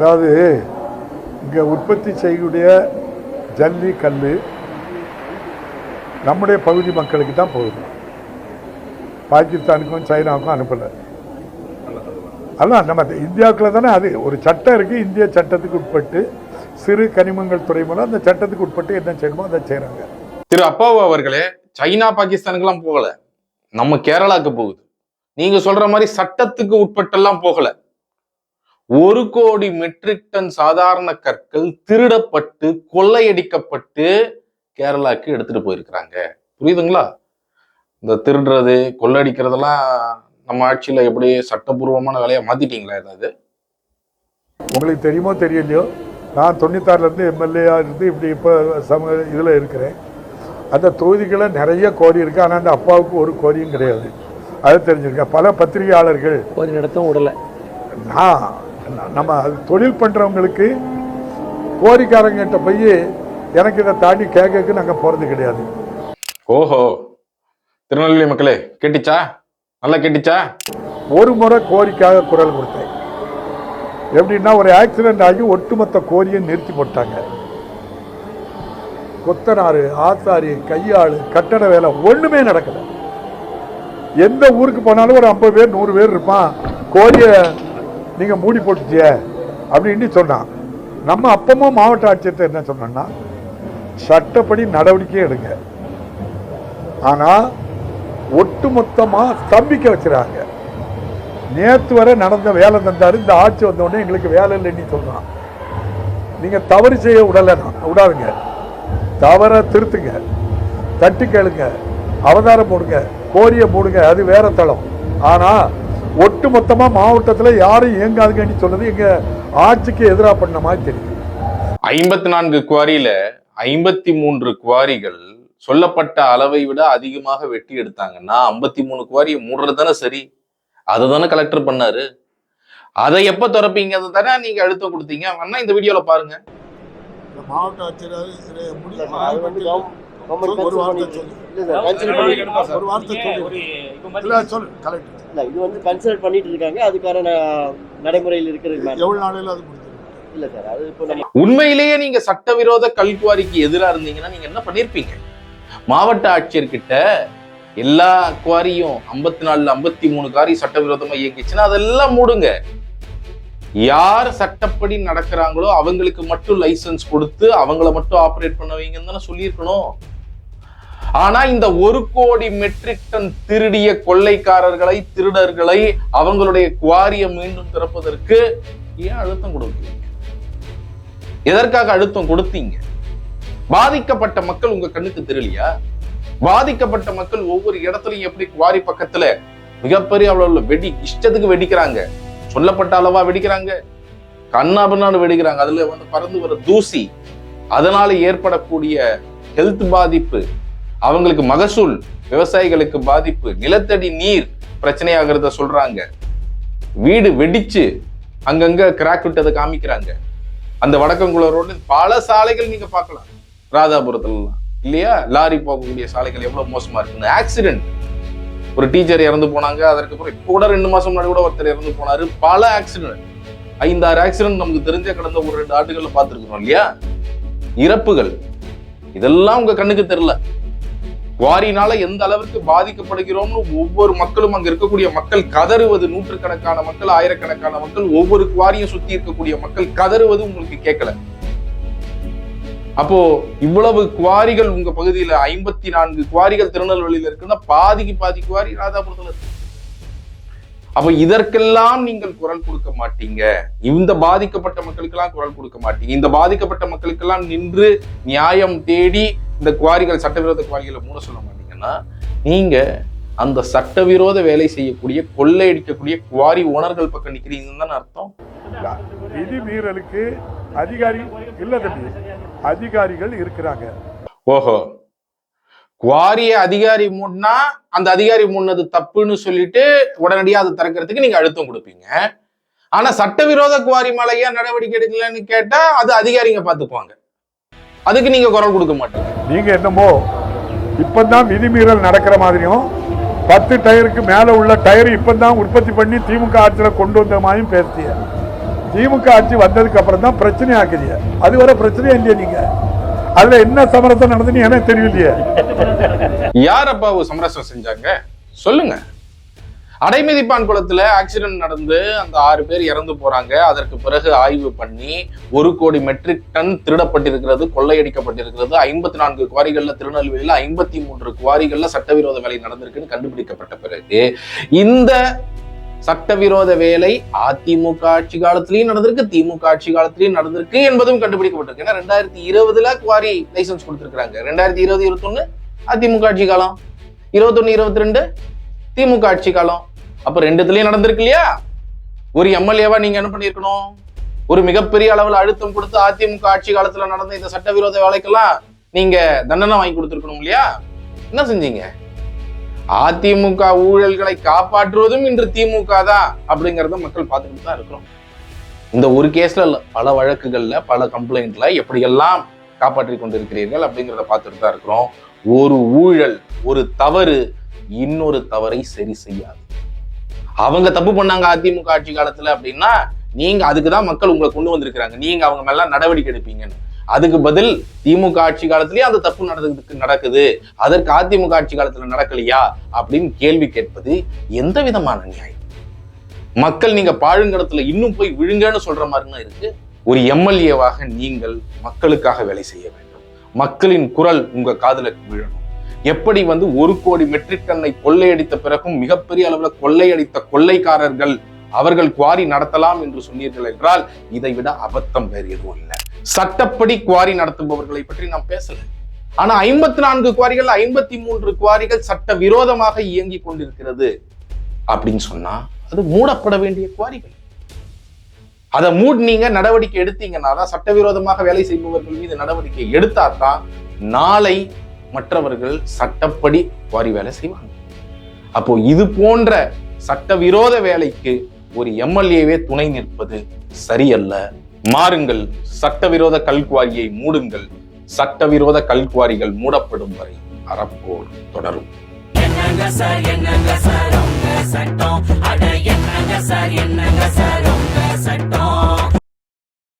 அதாவது இங்கே உற்பத்தி செய்யக்கூடிய ஜல்லி கல் நம்முடைய பகுதி மக்களுக்கு தான் போகுது பாகிஸ்தானுக்கும் சைனாவுக்கும் அனுப்பலை. அதான் நம்ம இந்தியாவுக்குள்ள தானே அது ஒரு சட்டம் இருக்குது இந்திய சட்டத்துக்கு உட்பட்டு சிறு கனிமங்கள் துறை மூலம் அந்த சட்டத்துக்கு உட்பட்டு என்ன செய்யணுமோ அதை செய்கிறாங்க திரு அப்பாவு அவர்களே சைனா பாகிஸ்தானுக்கெல்லாம் போகலை. நம்ம கேரளாக்கு போகுது. நீங்க சொல்ற மாதிரி சட்டத்துக்கு உட்பட்டெல்லாம் போகலை. ஒரு கோடி மெட்ரிக் டன் சாதாரண கற்கள் திருடப்பட்டு கொள்ளையடிக்கப்பட்டு கேரளாக்கு எடுத்துட்டு போயிருக்கிறாங்க. புரியுதுங்களா? இந்த திருடுறது கொள்ளையடிக்கிறதெல்லாம் நம்ம ஆட்சியில எப்படி சட்டபூர்வமான வேலையை மாத்திட்டீங்களா ஏதாவது? உங்களுக்கு தெரியுமோ தெரியலையோ? நான் தொண்ணூத்தாறுலேருந்து எம்எல்ஏயாக இருந்து இப்படி இப்போ சம இதில் இருக்கிறேன். அந்த தொகுதிகளை நிறைய கோரி இருக்கு. ஆனால் அந்த அப்பாவுக்கு ஒரு கோரியும் கிடையாது. அது தெரிஞ்சிருக்கேன். பல பத்திரிகையாளர்கள் கோரி நடத்தும் விடல. நான் நம்ம அது தொழில் பண்ணுறவங்களுக்கு கோரிக்காரங்கிட்ட போய் எனக்கு இதை தாண்டி கேட்கக்கு நாங்கள் போகிறது கிடையாது. ஓஹோ. திருநெல்வேலி மக்களே கேட்டுச்சா? நல்லா கேட்டுச்சா? ஒரு முறை கோரிக்காக குரல் கொடுத்தேன். எப்படின்னா ஒரு ஆக்சிடென்ட் ஆகி ஒட்டுமொத்த கோரியை நிறுத்தி போட்டாங்க. கொத்தனாரு ஆசாரி கையாளு கட்டட வேலை ஒண்ணுமே நடக்கல. எந்த ஊருக்கு போனாலும் ஒரு ஐம்பது பேர் நூறு பேர் இருப்பான். கோரிய நீங்கள் மூடி போட்டுச்சிய அப்படின்னு சொன்னான். நம்ம அப்பமும் மாவட்ட ஆட்சியத்தை என்ன சொன்னோம்னா சட்டப்படி நடவடிக்கை எடுங்க. ஆனால் ஒட்டுமொத்தமாக ஸ்தம்பிக்க வச்சுறாங்க. நேற்று வரை நடந்த வேலை தந்தாரு இந்த ஆட்சி வந்தோடனே எங்களுக்கு வேலை இல்லைன்னு சொல்கிறான் நீங்கள் தவறு செய்ய விடலைன்னா விடாதுங்க தவறை திருத்துங்க. தட்டி கேளுங்க. அவதாரம் போடுங்க. கோரிய போடுங்க. அது வேற தளம். ஆனால் ஒட்டு மொத்தமா மாவட்டத்துல யாரும் இயங்காதுங்கன்னு சொன்னது எங்க ஆட்சிக்கு எதிராக பண்ண மாதிரி தெரியும் ஐம்பத்தி நான்கு குவாரியில ஐம்பத்தி மூன்று குவாரிகள் சொல்லப்பட்ட அளவை விட அதிகமாக வெட்டி எடுத்தாங்கன்னா ஐம்பத்தி மூணு குவாரியை மூடுறது தானே சரி? அதை தானே கலெக்டர் பண்ணாரு. அதை எப்ப திறப்பீங்க அதை தானே நீங்க அழுத்தம் கொடுத்தீங்க. வேணா இந்த வீடியோல பாருங்க. மாவட்ட ஆட்சியர் ஒரு வார்த்தை கன்சிடர் பண்ணி இல்ல சார் கன்சிடர் பண்ணி ஒரு வார்த்தை சொல்லு. சொல்லு கலெக்டர் இல்ல இது வந்து கன்சிடர் பண்ணிட்டு இருக்காங்க. அதுக்கான நடைமுறையில் இருக்கிறது நாளையில அது இல்ல சார் அது இப்போ நம்ம உண்மையிலேயே நீங்க சட்டவிரோத கல்குவாரிக்கு எதிராக இருந்தீங்கன்னா நீங்க என்ன பண்ணிருப்பீங்க? மாவட்ட ஆட்சியர்கிட்ட எல்லா குவாரியும் ஐம்பத்தி நாலுல ஐம்பத்தி மூணு காரி சட்டவிரோதமா இயக்கிச்சுன்னா அதெல்லாம் மூடுங்க. யார் சட்டப்படி நடக்கிறாங்களோ அவங்களுக்கு மட்டும் லைசென்ஸ் கொடுத்து அவங்கள மட்டும் ஆபரேட் பண்ண வைங்கன்னு தானே சொல்லியிருக்கணும். ஆனா இந்த ஒரு கோடி மெட்ரிக் டன் திருடிய கொள்ளைக்காரர்களை திருடர்களை அவங்களுடைய குவாரியை மீண்டும் திறப்பதற்கு ஏன் அழுத்தம் கொடுக்குறீங்க எதற்காக அழுத்தம் கொடுத்தீங்க? பாதிக்கப்பட்ட மக்கள் உங்க கண்ணுக்கு தெரியலையா? பாதிக்கப்பட்ட மக்கள் ஒவ்வொரு இடத்துலயும் எப்படி குவாரி பக்கத்துல மிகப்பெரிய அளவுல வெடி இஷ்டத்துக்கு வெடிக்கிறாங்க. சொல்லப்பட்ட அளவா வெடிக்கிறாங்க. கண்ணாபின்னான்னு வெடிக்கிறாங்க. அதுல வந்து பறந்து வர தூசி அதனால ஏற்படக்கூடிய ஹெல்த் பாதிப்பு அவங்களுக்கு மகசூல் விவசாயிகளுக்கு பாதிப்பு நிலத்தடி நீர் பிரச்சனையாகிறத சொல்றாங்க. வீடு வெடிச்சு அங்கங்க கிராக் விட்டதை காமிக்கிறாங்க. அந்த வடக்கங்குள ரோடு பல சாலைகள் நீங்க பார்க்கலாம். ராதாபுரத்துலலாம். இல்லையா? லாரி போகக்கூடிய சாலைகள் எவ்வளவு மோசமா இருக்குன்னு. ஆக்சிடென்ட் ஒரு டீச்சர் இறந்து போனாங்க அதற்கப்புறம் இப்போ கூட ரெண்டு மாசம் முன்னாடி கூட ஒருத்தர் இறந்து போனாரு. பல ஆக்சிடென்ட் ஐந்தாறு ஆக்சிடென்ட் நமக்கு தெரிஞ்ச கடந்த ஒரு ரெண்டு ஆண்டுகள்ல பார்த்துருக்குறோம் இல்லையா? இறப்புகள். இதெல்லாம் உங்க கண்ணுக்கு தெரியல. குவாரினால எந்த அளவிற்கு பாதிக்கப்படுகிறோம்னு ஒவ்வொரு மக்களும் அங்க இருக்கக்கூடிய மக்கள் கதறுவது நூற்றுக்கணக்கான மக்கள் ஆயிரக்கணக்கான மக்கள் ஒவ்வொரு குவாரியும் சுத்தி இருக்கக்கூடிய மக்கள் கதறுவது உங்களுக்கு கேட்கல. அப்போ இவ்வளவு குவாரிகள் உங்க பகுதியில ஐம்பத்தி நான்கு குவாரிகள் திருநெல்வேலியில இருக்குன்னா பாதிக்கு பாதி குவாரி ராதாபுரத்துல இருக்கு. அப்ப இதற்கெல்லாம் நீங்கள் குரல் கொடுக்க மாட்டீங்க. இந்த பாதிக்கப்பட்ட மக்களுக்கெல்லாம் குரல் கொடுக்க மாட்டீங்க. இந்த பாதிக்கப்பட்ட மக்களுக்கெல்லாம் நின்று நியாயம் தேடி இந்த குவாரிகள் சட்டவிரோத குவாரிகளை மூட சொல்ல மாட்டீங்கன்னா நீங்க அந்த சட்டவிரோத வேலை செய்யக்கூடிய கொள்ளையடிக்கக்கூடிய குவாரி ஓனர்கள் பக்கம் நிக்கிறீங்கன்னு தானே அர்த்தம். விதி மீறலுக்கு அதிகாரி இல்ல அதிகாரிகள் இருக்கிறாங்க. ஓஹோ. குவாரிய அதிகாரி மூடினா அந்த அதிகாரி மூடினது தப்புன்னு சொல்லிட்டு உடனடியாக அதை திறக்கிறதுக்கு நீங்க அழுத்தம் கொடுப்பீங்க. ஆனா சட்டவிரோத குவாரி மலையா ஏன் நடவடிக்கை எடுக்கலன்னு கேட்டா அது அதிகாரிங்க பாத்துக்குவாங்க. அதுக்கு நீங்க குரல் கொடுக்க மாட்டீங்க. நீங்க என்னமோ இப்பதான் விதிமீறல் நடக்கிற மாதிரியும் பத்து டயருக்கு மேல உள்ள டயர் இப்பதான் உற்பத்தி பண்ணி திமுக ஆட்சியில் கொண்டு வந்த மாதிரியும் பேசிய திமுக ஆட்சி வந்ததுக்கு அப்புறம் தான் பிரச்சனை ஆக்குறீங்க அது வரை பிரச்சனையே இல்லையா நீங்க. அதுல என்ன சமரசம் நடந்துன்னு எனக்கு தெரியலையே யார் அப்பா சமரசம் செஞ்சாங்க? சொல்லுங்க. அடைமதிப்பான் குளத்துல ஆக்சிடென்ட் நடந்து அந்த ஆறு பேர் இறந்து போறாங்க. அதற்கு பிறகு ஆய்வு பண்ணி ஒரு கோடி மெட்ரிக் டன் திருடப்பட்டிருக்கிறது கொள்ளையடிக்கப்பட்டிருக்கிறது. ஐம்பத்தி நான்கு குவாரிகள்ல திருநெல்வேலியில ஐம்பத்தி மூன்று குவாரிகள்ல சட்டவிரோத வேலை நடந்திருக்குன்னு கண்டுபிடிக்கப்பட்ட பிறகு இந்த சட்டவிரோத வேலை அதிமுக ஆட்சி காலத்திலயும் நடந்திருக்கு திமுக ஆட்சி காலத்திலயும் நடந்திருக்கு என்பதும் கண்டுபிடிக்கப்பட்டிருக்கு. ஏன்னா ரெண்டாயிரத்தி இருபதுல குவாரி லைசன்ஸ் கொடுத்திருக்காங்க ரெண்டாயிரத்தி இருபது இருபத்தொன்னு அதிமுக ஆட்சி காலம். இருபத்தொன்னு இருபத்தி ரெண்டு திமுக ஆட்சி காலம். அப்ப ரெண்டுத்துலயும் நடந்திருக்கு இல்லையா? ஒரு எம்எல்ஏவா நீங்க என்ன பண்ணிருக்கணும் ஒரு மிகப்பெரிய அளவில் அழுத்தம் கொடுத்து அதிமுக ஆட்சி காலத்துல நடந்த இந்த சட்டவிரோத வேலைக்கெல்லாம் நீங்க தண்டனை வாங்கி கொடுத்துருக்கணும் இல்லையா? என்ன செஞ்சீங்க? அதிமுக ஊழல்களை காப்பாற்றுவதும் இன்று திமுக தான் அப்படிங்கிறத மக்கள் பார்த்துக்கிட்டு தான் இருக்கிறோம். இந்த ஒரு கேஸ்ல பல வழக்குகள்ல பல கம்ப்ளைண்ட்ல எப்படியெல்லாம் காப்பாற்றி கொண்டிருக்கிறீர்கள் அப்படிங்கிறத பார்த்துட்டு தான் இருக்கிறோம். ஒரு ஊழல் ஒரு தவறு இன்னொரு தவறை சரி செய்யாது. அவங்க தப்பு பண்ணாங்க அதிமுக ஆட்சி காலத்துல அப்படின்னா நீங்க அதுக்கு தான் மக்கள் உங்களை கொண்டு வந்திருக்கிறாங்க. நீங்க அவங்க மேல நடவடிக்கை எடுப்பீங்கன்னு. அதுக்கு பதில் திமுக ஆட்சி காலத்திலேயே அந்த தப்பு நடந்ததுக்கு நடக்குது. அதற்கு அதிமுக ஆட்சி காலத்துல நடக்கலையா அப்படின்னு கேள்வி கேட்பது எந்த விதமான நியாயம்? மக்கள் நீங்க பாழுங்கடத்துல இன்னும் போய் விழுங்கன்னு சொல்ற மாதிரினா இருக்கு. ஒரு எம்எல்ஏவாக நீங்கள் மக்களுக்காக வேலை செய்ய வேண்டும். மக்களின் குரல் உங்க காதல விழணும். எப்படி வந்து ஒரு கோடி மெட்ரிக் டன்னை கொள்ளையடித்த பிறகும் மிகப்பெரிய அளவில் கொள்ளையடித்த கொள்ளைக்காரர்கள் அவர்கள் குவாரி நடத்தலாம் என்று சொன்னீர்கள் என்றால் இதை விட அபத்தம் வேறு எதுவும் இல்லை. சட்டப்படி குவாரி நடத்துபவர்களை பற்றி நாம் பேசல. ஆனா ஐம்பத்தி நான்கு குவாரிகள் ஐம்பத்தி மூன்று குவாரிகள் சட்ட விரோதமாக இயங்கி கொண்டிருக்கிறது அப்படின்னு சொன்னா அது மூடப்பட வேண்டிய குவாரிகள். அதை மூடினீங்க நடவடிக்கை எடுத்தீங்கன்னா தான் சட்டவிரோதமாக வேலை செய்பவர்கள் மீது நடவடிக்கை எடுத்தாதான் நாளை மற்றவர்கள் சட்டப்படி குவாரி வேலை செய்வாங்க. அப்போ இது போன்ற சட்டவிரோத வேலைக்கு ஒரு எம்எல்ஏவே துணை நிற்பது சரியல்ல. மாறுங்கள். சட்டவிரோத கல்குவாரியை மூடுங்கள். சட்டவிரோத கல்குவாரிகள் மூடப்படும் வரை அறப்போர் தொடரும். சட்டம்.